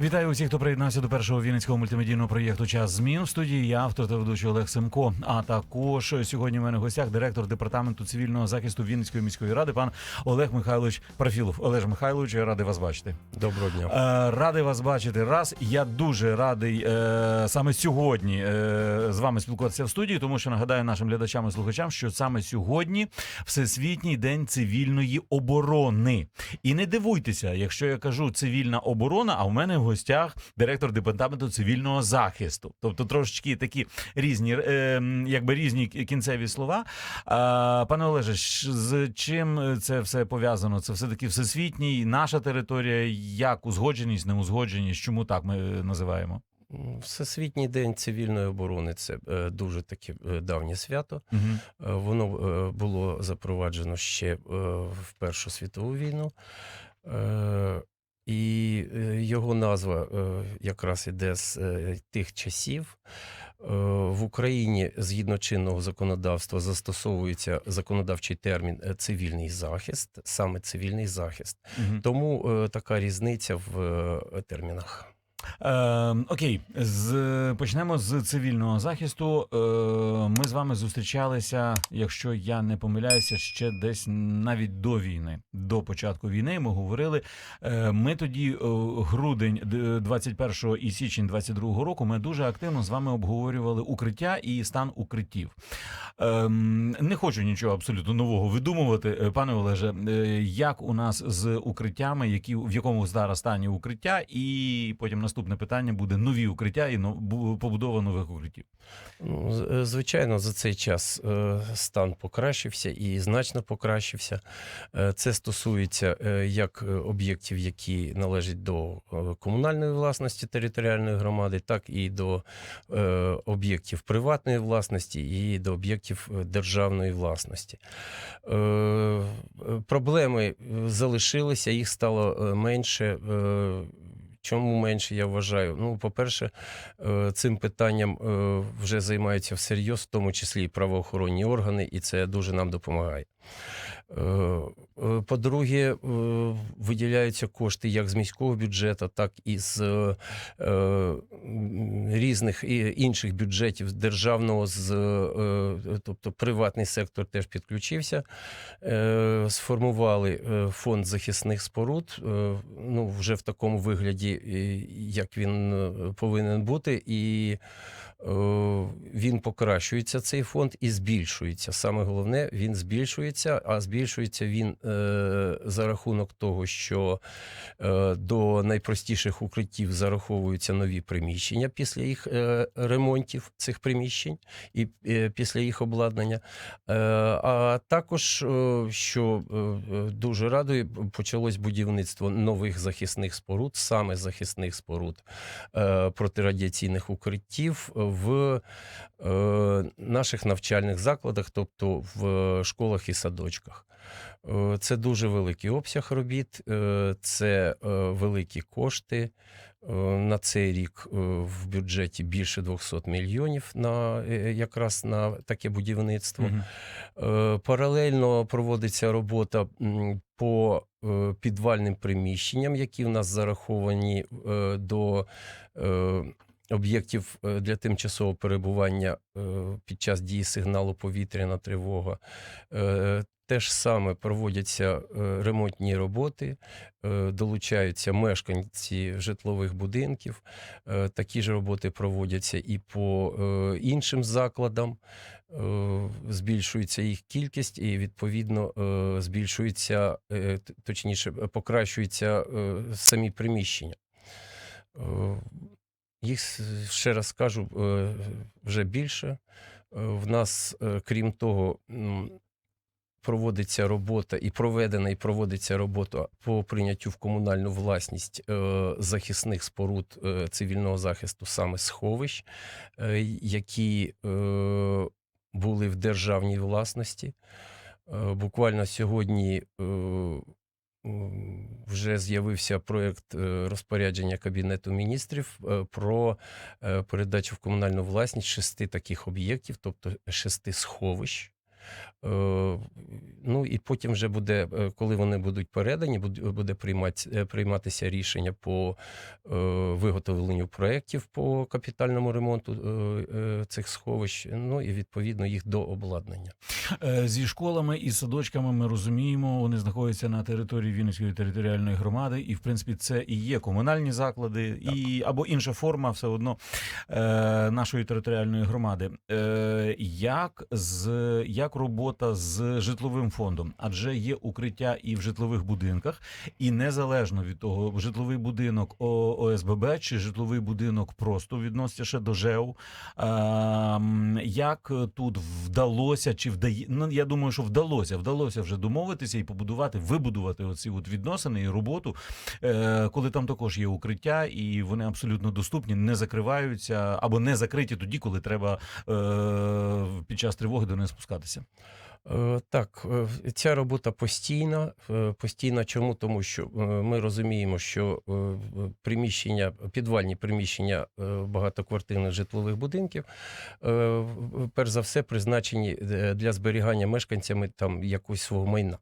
Вітаю усіх, хто приєднався до першого вінницького мультимедійного проєкту Час змін в студії. Я автор та ведучий Олег Семко. А також сьогодні в мене в гостях директор департаменту цивільного захисту Вінницької міської ради, пан Олег Михайлович Прафілов. Олег Михайлович, я радий вас бачити. Доброго дня. Е, радий вас бачити. Раз я дуже радий е, саме сьогодні е, з вами спілкуватися в студії, тому що нагадаю нашим глядачам і слухачам, що саме сьогодні Всесвітній день цивільної оборони. І не дивуйтеся, якщо я кажу цивільна оборона, а в мене гостях директор департаменту цивільного захисту. Тобто трошечки такі різні, е, якби різні кінцеві слова. А, пане Олеже, з чим це все пов'язано? Це все таки всесвітній, наша територія, як узгодженість, неузгодженість? Чому так ми е, називаємо? Всесвітній день цивільної оборони це е, дуже таке е, давнє свято. Угу. Е, Воно е, було запроваджено ще е, в Першу світову війну. І е, його назва е, якраз іде з е, тих часів. В Україні згідно чинного законодавства застосовується законодавчий термін цивільний захист, саме цивільний захист. Угу. Тому така різниця в термінах. Е, окей, з почнемо з цивільного захисту. Е, ми з вами зустрічалися, якщо я не помиляюся, ще десь навіть до війни, до початку війни. Ми говорили. Е, ми тоді, е, грудень д- 21 і січень 22 року, ми дуже активно з вами обговорювали укриття і стан укриттів. Ем, не хочу нічого абсолютно нового видумувати, Е, пане Олеже. е, Як у нас з укриттями, які в якому зараз стані укриття, і потім наступне питання буде нові укриття і побудова нових укриттів. Ну, е, звичайно, за цей час е, стан покращився і значно покращився. Е, Це стосується як об'єктів, які належать до комунальної власності територіальної громади, так і до об'єктів приватної власності і до об'єктів державної власності. Проблеми залишилися, їх стало менше. Чому менше, я вважаю? Ну, по-перше, е, цим питанням е, вже займаються всерйоз, в тому числі і правоохоронні органи, і це дуже нам допомагає. Е, е, По-друге, е, виділяються кошти як з міського бюджету, так і з різних інших бюджетів державного, з, тобто приватний сектор теж підключився. Сформували фонд захисних споруд, ну, вже в такому вигляді, як він повинен бути, і він покращується, цей фонд, і збільшується. Саме головне, він збільшується, а збільшується він е, за рахунок того, що е, до найпростіших укриттів зараховуються нові приміщення після їх е, ремонтів цих приміщень і е, після їх обладнання. Е, А також, е, що е, е, дуже радує, почалось будівництво нових захисних споруд, саме захисних споруд е, протирадіаційних укриттів в наших навчальних закладах, тобто в школах і садочках. Е, Це дуже великий обсяг робіт, е, це е, великі кошти. Е, На цей рік е, в бюджеті більше 200 мільйонів на е, якраз на таке будівництво. Е, Паралельно проводиться робота по е, підвальним приміщенням, які в нас зараховані е, до е, об'єктів е, для тимчасового перебування е, під час дії сигналу повітряна тривога. Е, Те ж саме проводяться ремонтні роботи, долучаються мешканці житлових будинків. Такі ж роботи проводяться і по іншим закладам. Збільшується їх кількість, і відповідно збільшується, точніше, покращуються самі приміщення. Їх ще раз кажу, е, вже більше. Е, В нас, е, крім того, проводиться робота і проведена, і проводиться робота по прийняттю в комунальну власність захисних споруд цивільного захисту, саме сховищ, які були в державній власності. Буквально сьогодні вже з'явився проєкт е, розпорядження Кабінету міністрів е, про е, передачу в комунальну власність шести таких об'єктів, тобто шести сховищ. Е, Ну і потім вже буде, е, коли вони будуть передані, буде е, прийматися рішення по виготовленню проєктів по капітальному ремонту цих сховищ, ну і відповідно їх до обладнання. Зі школами і садочками ми розуміємо, вони знаходяться на території Вінницької територіальної громади, і в принципі це і є комунальні заклади, і або інша форма все одно нашої територіальної громади. Як з як робота з житловим фондом? Адже є укриття і в житлових будинках, і незалежно від того, житловий будинок ОСББ чи житловий будинок просто відноситься ще до ЖЕУ. Ем, Як тут вдалося, чи вдає? Ну я думаю, що вдалося. Вдалося вже домовитися і побудувати, вибудувати оці от відносини і роботу, е, коли там також є укриття, і вони абсолютно доступні, не закриваються або не закриті тоді, коли треба е, під час тривоги до них спускатися. Е, Так, е, ця робота постійна. Е, Постійна чому? Тому що ми розуміємо, що приміщення, підвальні приміщення багатоквартирних житлових будинків, перш за все, призначені для зберігання мешканцями там якогось свого майна.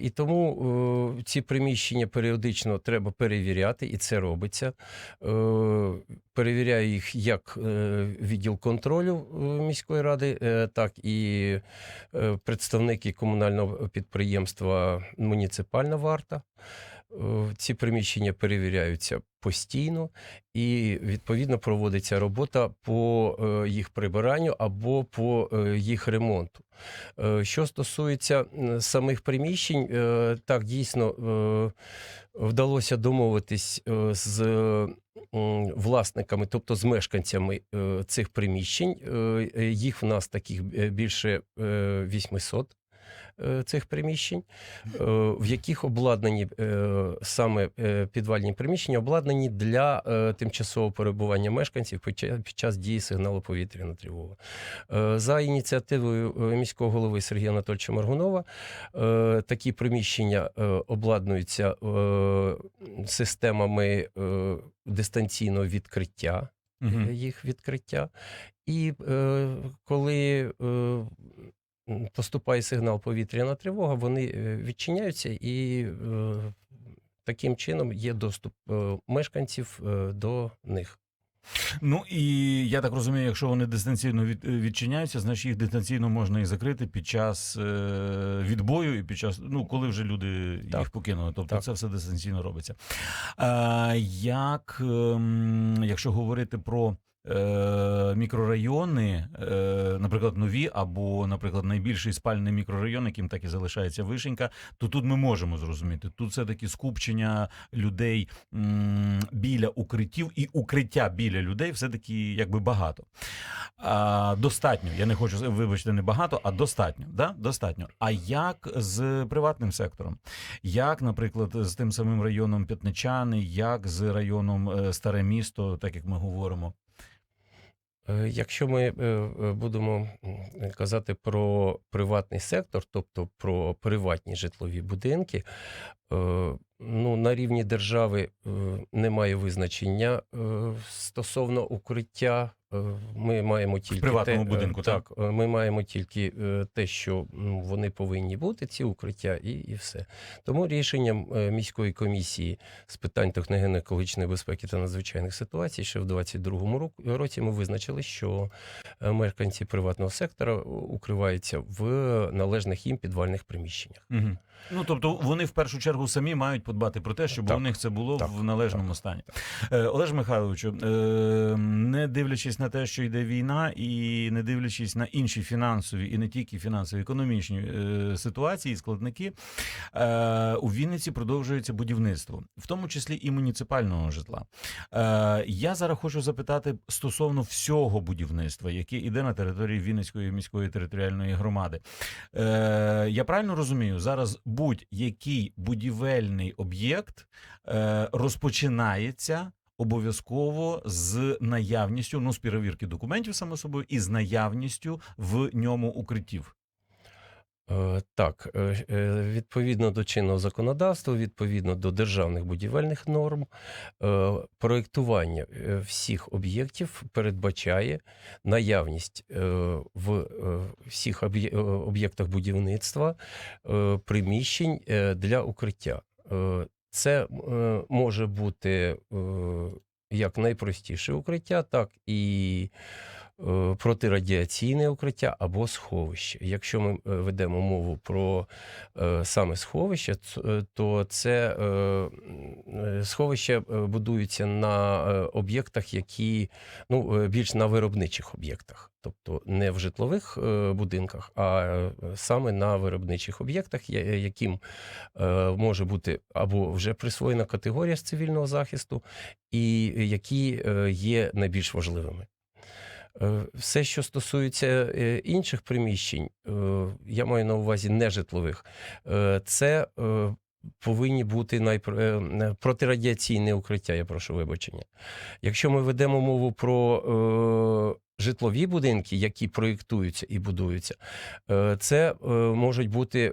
І тому ці приміщення періодично треба перевіряти, і це робиться. Перевіряє їх як е, відділ контролю е, міської ради, е, так і представники комунального підприємства Муніципальна варта. Ці приміщення перевіряються постійно, і відповідно проводиться робота по е, їх прибиранню або по е, їх ремонту. Е, Що стосується самих приміщень, так дійсно вдалося домовитись з власниками, тобто з мешканцями цих приміщень. Їх в нас таких більше е, 800 е, цих приміщень, е, в яких обладнані е, саме е, підвальні приміщення, обладнані для е, тимчасового перебування мешканців під час дії сигналу повітряна тривога. Е, За ініціативою е, міського голови Сергія Анатольовича Маргунова е, такі приміщення е, обладнуються е, системами е, дистанційного відкриття е, їх відкриття. І е, коли е, поступає сигнал повітряна тривога, вони е, відчиняються і е, таким чином є доступ е, мешканців до них. Ну і я так розумію, якщо вони дистанційно від, відчиняються, значить їх дистанційно можна і закрити під час відбою і під час, ну коли вже люди їх покинули. Тобто Так. це все дистанційно робиться. Як, ем, якщо говорити про. Е, Мікрорайони, е, наприклад, нові, або, наприклад, найбільший спальний мікрорайон, яким так і залишається вишенька, то тут ми можемо зрозуміти. Тут все таки скупчення людей біля укриттів і укриття біля людей все таки якби багато. Достатньо. Я не хочу вибачте, не багато, а достатньо. Да? Достатньо. А як з приватним сектором? Як, наприклад, з тим самим районом П'ятничани, як з районом е, Старе місто, так як ми говоримо? Е, Якщо ми е, е, будемо казати про приватний сектор, тобто про приватні житлові будинки, ну, на рівні держави е, немає визначення е, стосовно укриття. Е, Ми маємо тільки приватному те, е, будинку, так? так, е, ми маємо тільки е, те, що вони повинні бути, ці укриття, і, і все. Тому рішенням е, міської комісії з питань техногенно-екологічної безпеки та надзвичайних ситуацій ще в 2022 року- році ми визначили, що е, мешканці приватного сектора укриваються в належних їм підвальних приміщеннях. Угу. Ну тобто вони в першу чергу самі мають подбати про те, щоб Так, у них це було так, в належному стані. Е, Олеж Михайловичу, е, не дивлячись на те, що йде війна, і не дивлячись на інші фінансові і не тільки фінансові, економічні е, ситуації, складники, у Вінниці продовжується будівництво, в тому числі і муніципального житла. Я зараз хочу запитати стосовно всього будівництва, яке йде на території Вінницької міської територіальної громади. Я правильно розумію, зараз будь-який будівельний об'єкт е, розпочинається обов'язково з наявністю, ну, з перевірки документів, само собою, і з наявністю в ньому укриттів. Е, Так, е, е, відповідно до чинного законодавства, відповідно до державних будівельних норм, проєктування всіх об'єктів передбачає наявність в всіх об'єктах будівництва приміщень для укриття. Це може бути як найпростіше укриття, так і протирадіаційне укриття або сховище. Якщо ми е, ведемо мову про е, саме сховище, е, то це е, е, сховище е, будується на е, об'єктах, які ну, е, більш на виробничих об'єктах. Тобто не в житлових е, будинках, а е, саме на виробничих об'єктах, яким е, може бути або вже присвоєна категорія з цивільного захисту, і які е, є найбільш важливими. Е, Все, що стосується е, інших приміщень, е, я маю на увазі нежитлових, це повинні бути найпр... е, протирадіаційне укриття, я прошу вибачення. Якщо ми ведемо мову про житлові будинки, які проєктуються і будуються, це можуть бути.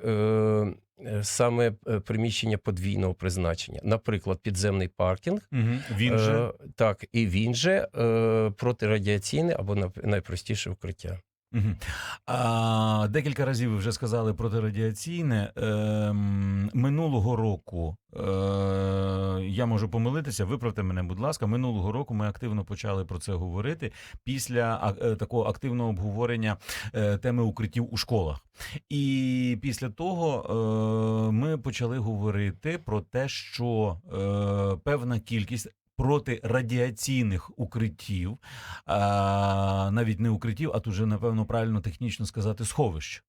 Е, Саме е, приміщення подвійного призначення, наприклад, підземний паркінг, Угу. Він же. Е, так, і він же протирадіаційне або найпростіше укриття. А, декілька разів ви вже сказали протирадіаційне. Ем, минулого року е, я можу помилитися, виправте мене, будь ласка. Минулого року ми активно почали про це говорити після е, такого активного обговорення е, теми укриттів у школах. І після того е, ми почали говорити про те, що е, певна кількість. Протирадіаційних укриттів, навіть не укриттів, а тут вже, напевно, правильно технічно сказати, сховищ.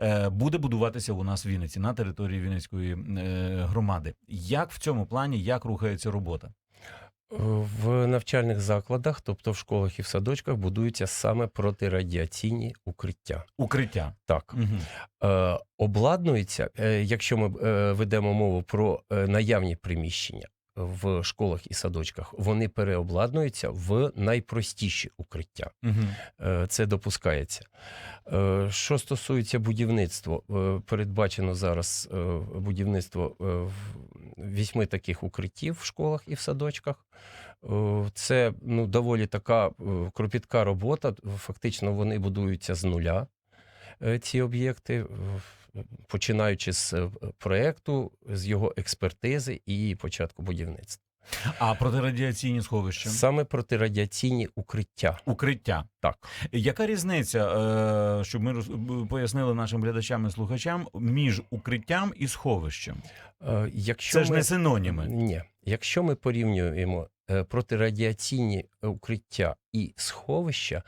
Е, Буде будуватися у нас в Вінниці на території Вінницької е, громади. Як в цьому плані як рухається робота? В навчальних закладах, тобто в школах і в садочках, будуються саме протирадіаційні укриття. Укриття. Так, Угу. е, обладнується, е, якщо ми ведемо мову про наявні приміщення в школах і садочках, вони переобладнуються в найпростіші укриття. Угу. Це допускається. Е, Що стосується будівництва, е, передбачено зараз будівництво вісьми таких укриттів в школах і в садочках. Це ну, доволі така кропітка робота. Фактично вони будуються з нуля, ці об'єкти, починаючи з е, проекту, з його експертизи і початку будівництва. А протирадіаційні сховища? Саме протирадіаційні укриття. Укриття. Так. Яка різниця, е, щоб ми пояснили нашим глядачам і слухачам, між укриттям і сховищем? Е, Якщо Це ж ми... не синоніми. Ні. Якщо ми порівнюємо протирадіаційні укриття і сховища,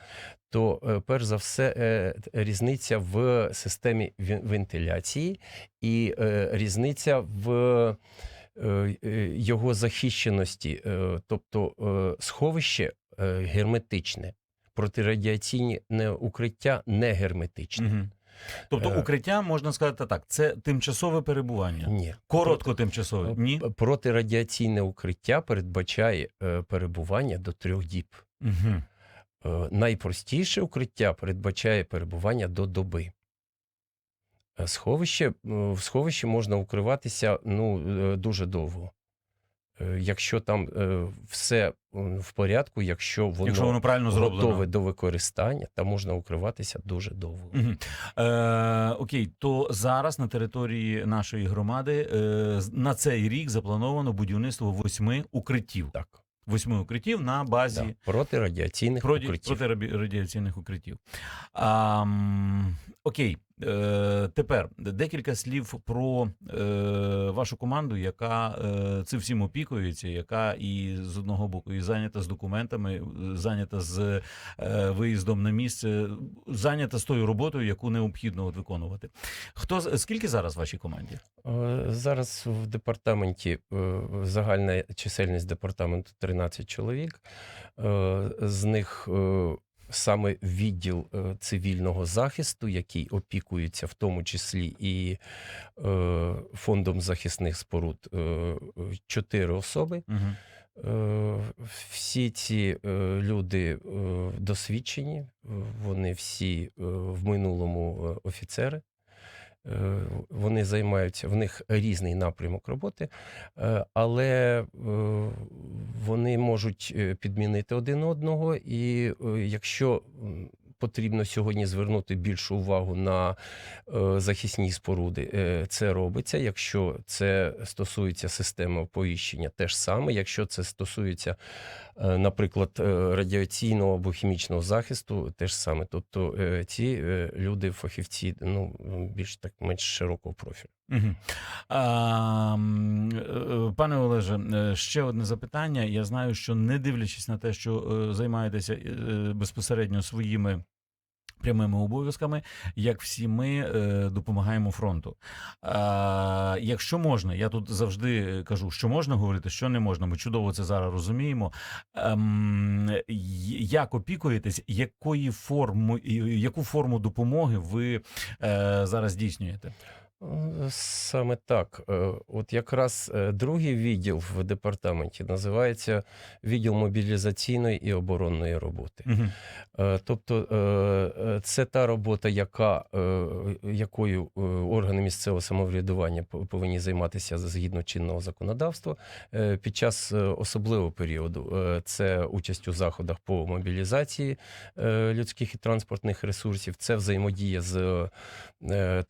то е, перш за все е, різниця в системі вентиляції і е, різниця в його захищеності, тобто сховище герметичне, протирадіаційні укриття не герметичне. Угу. Тобто укриття можна сказати так, це тимчасове перебування. Ні. Коротко тимчасове. Ні? Протирадіаційне укриття передбачає перебування до трьох діб. Угу. Е, Найпростіше укриття передбачає перебування до доби. Е, Сховище, е, в сховищі можна укриватися ну, дуже довго. Якщо там все в порядку, якщо воно, Якщо воно правильно зроблено. готове до використання, там можна укриватися дуже довго. Угу. Е, окей, то зараз на території нашої громади е, на цей рік заплановано будівництво восьми укриттів. Так, Восьми укриттів на базі да, протирадіаційних проти, укриттів. протирадіаційних укриттів. А, окей, тепер декілька слів про е, вашу команду, яка е, цим всім опікується, яка і з одного боку і зайнята з документами, е, зайнята з е, виїздом на місце, зайнята з тою роботою, яку необхідно от виконувати. Хто скільки зараз в вашій команді? Е, Зараз в департаменті е, загальна чисельність департаменту 13 чоловік. Е, З них е, саме відділ е, цивільного захисту, який опікується в тому числі і е, фондом захисних споруд, е, чотири особи. Угу. Всі ці люди досвідчені, вони всі в минулому офіцери. Е, Вони займаються, в них різний напрямок роботи, е, але е, вони можуть підмінити один одного. І якщо потрібно сьогодні звернути більшу увагу на захисні споруди, це робиться. Якщо це стосується системи оповіщення, теж саме. Якщо це стосується, наприклад, е, радіаційного або хімічного захисту, теж саме. Тобто е, ці е, люди, фахівці, ну більш так менш широкого профілю. Е, пане Олеже, е, ще одне запитання. Я знаю, що не дивлячись на те, що е, займаєтеся е, безпосередньо своїми. Прямими обов'язками, як всі ми е, допомагаємо фронту. Якщо можна, я тут завжди кажу, що можна говорити, що не можна. Ми чудово це зараз розуміємо. Ем, як опікуєтесь, якої форми, яку форму допомоги ви е, зараз здійснюєте? Е, Саме так. Е, От якраз е, другий відділ в департаменті називається відділ мобілізаційної і оборонної роботи. Угу. Тобто це та робота, яка, якою органи місцевого самоврядування повинні займатися згідно чинного законодавства під час особливого періоду. Це участь у заходах по мобілізації людських і транспортних ресурсів, це взаємодія з е,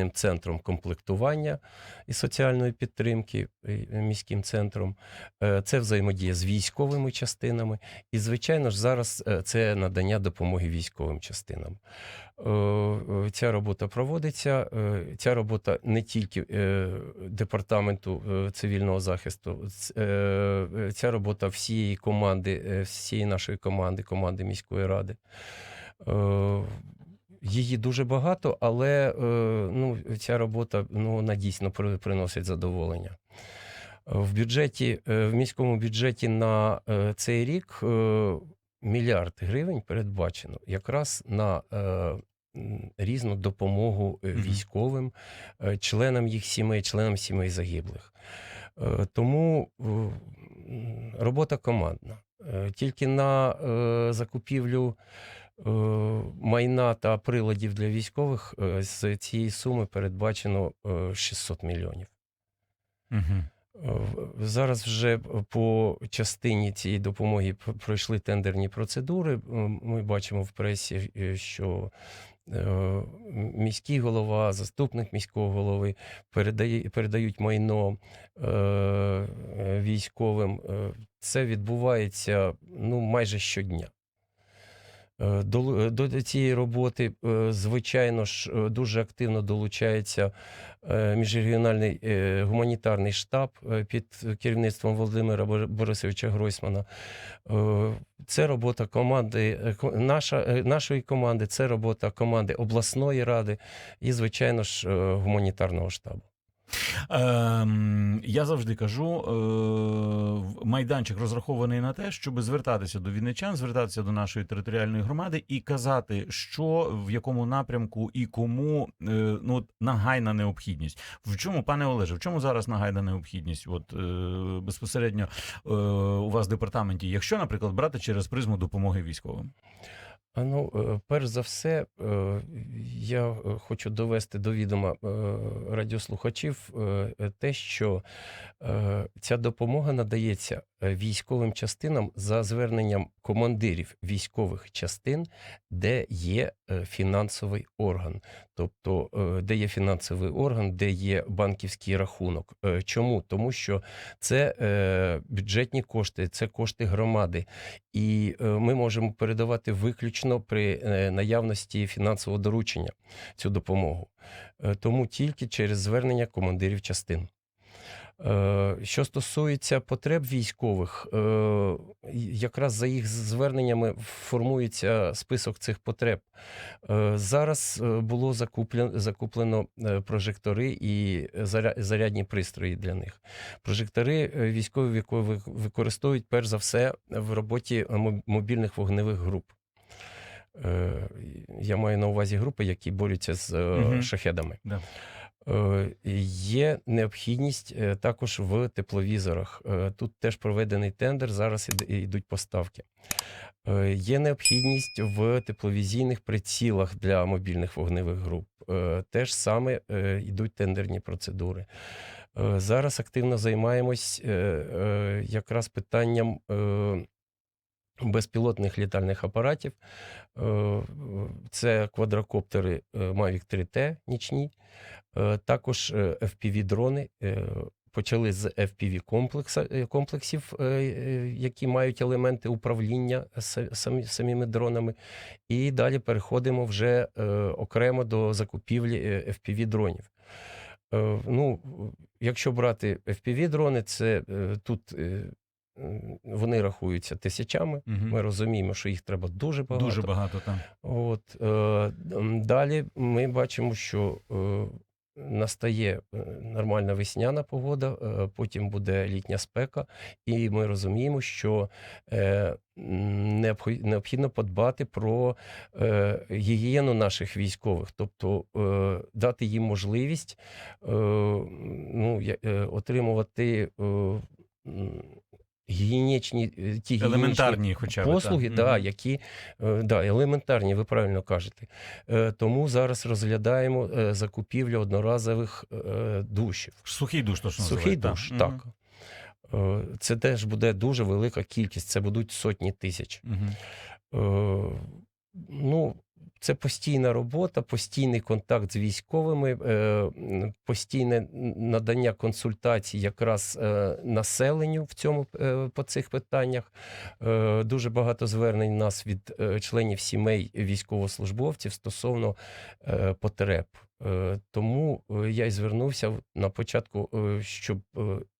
е, центром комплектування і соціальної підтримки е, міським центром, Е, це взаємодія з військовими частинами. І, звичайно ж, зараз е, це надання допомоги військовим частинам. Ця робота проводиться. Ця робота не тільки департаменту цивільного захисту, ця робота всієї команди, всієї нашої команди, команди міської ради. Її дуже багато, але е, ну, ця робота ну, вона дійсно приносить задоволення. В бюджеті, е, в міському бюджеті на е, цей рік мільярд гривень передбачено якраз на різну допомогу військовим, членам їх сімей, членам сімей загиблих. Тому робота командна. Тільки на закупівлю майна та приладів для військових е, з цієї суми передбачено е, 600 мільйонів. Угу. Е, Зараз вже по частині цієї допомоги пройшли тендерні процедури. Е, Ми бачимо в пресі, е, що е, міський голова, заступник міського голови передає, передають майно е, е, військовим. Е, Це відбувається ну, майже щодня. Е, До, до цієї роботи, е, звичайно ж, е, дуже активно долучається е, міжрегіональний е, гуманітарний штаб е, під керівництвом Володимира Борисовича Гройсмана. Е, Це робота команди, е, наша, е, нашої команди, це робота команди обласної ради і, звичайно ж, е, гуманітарного штабу. Ем, я завжди кажу, е, майданчик розрахований на те, щоб звертатися до вінничан, звертатися до нашої територіальної громади і казати, що в якому напрямку і кому е, ну нагайна необхідність. В чому, пане Олеже, в чому зараз нагайна необхідність? От е, безпосередньо е, у вас в департаменті, якщо, наприклад, брати через призму допомоги військовим. Ну, е, перш за все, е, я е, хочу довести до відома радіослухачів те, що ця допомога надається військовим частинам за зверненням командирів військових частин, де є е, фінансовий орган, тобто е, де є фінансовий орган, де є банківський рахунок. Е, Чому? Тому що це е, бюджетні кошти, це кошти громади. І е, ми можемо передавати виключно при е, наявності фінансового доручення цю допомогу. Е, Тому тільки через звернення командирів частин. Е, Що стосується потреб військових, е, якраз за їх зверненнями формується список цих потреб. Е, Зараз було закуплено, прожектори і зарядні пристрої для них. Прожектори військові використовують перш за все в роботі мобільних вогневих груп. Я маю на увазі групи, які борються з Мгм. шахедами. Да. Е, Є необхідність е, також в тепловізорах. Е, Тут теж проведений тендер, зараз йдуть поставки. Є необхідність в тепловізійних прицілах для мобільних вогневих груп. Теж саме йдуть тендерні процедури. Зараз активно займаємось якраз питанням безпілотних літальних апаратів. Е, Це квадрокоптери е, Mavic 3T нічні, Е, також FPV-дрони. Почали з FPV комплексів, які мають елементи управління самими дронами. І далі переходимо вже окремо до закупівлі FPV-дронів. Ну, якщо брати FPV-дрони, це тут вони рахуються тисячами. Мгм. Ми розуміємо, що їх треба дуже багато. Дуже багато там. От, е, далі ми бачимо, що е, настає е, нормальна весняна погода, е, потім буде літня спека, і ми розуміємо, що е, необхідно подбати про е, гігієну наших військових, тобто е, дати їм можливість е, ну, е, отримувати. е, Гігієнічні е, ті гігієнічні Елементарні хоча б. послуги, так. да, які е, да, елементарні, ви правильно кажете. Е, Тому зараз розглядаємо закупівлю одноразових душів. Сухий душ, то що Сухий називають, душ, так. Е, Це теж буде дуже велика кількість, це будуть сотні тисяч. Е, Ну, це постійна робота, постійний контакт з військовими, е, постійне надання консультацій якраз е, населенню в цьому е, по цих питаннях. Дуже багато звернень нас від членів сімей військовослужбовців стосовно потреб. Тому я й звернувся на початку, щоб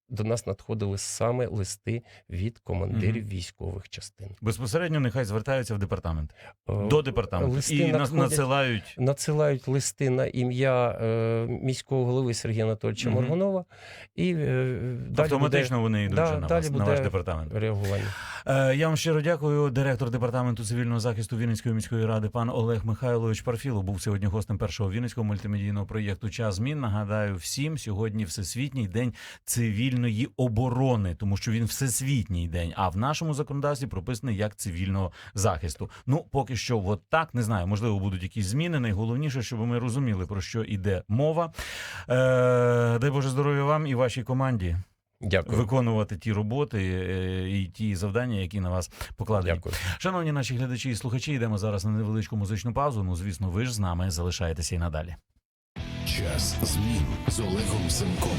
до нас надходили саме листи від командирів Мгм. військових частин. Безпосередньо нехай звертаються в департамент. Е, До департаменту. листи І на- надсилають. надсилають листи на ім'я е, міського голови Сергія Анатольовича Мгм. Моргунова, і е, далі Автоматично вони йдуть да, вже на далі вас, на ваш департамент. реагування. Е, Я вам щиро дякую. Директор департаменту цивільного захисту Вінницької міської ради пан Олег Михайлович Парфілов був сьогодні гостем першого вінницького мультимедійного проєкту Час змін. Нагадаю всім, сьогодні Всесвітній день цивільної оборони, тому що він всесвітній день. А в нашому законодавстві прописаний як цивільного захисту. Ну поки що, от так не знаю. Можливо, будуть якісь зміни. Найголовніше, щоб ми розуміли про що йде мова. Е, дай Боже здоров'я вам і вашій команді Дякую. виконувати ті роботи е, і ті завдання, які на вас покладені. Дякую. Шановні наші глядачі і слухачі, йдемо зараз на невеличку музичну паузу. Ну, звісно, ви ж з нами залишаєтеся і надалі. Час змін з Олегом Семком.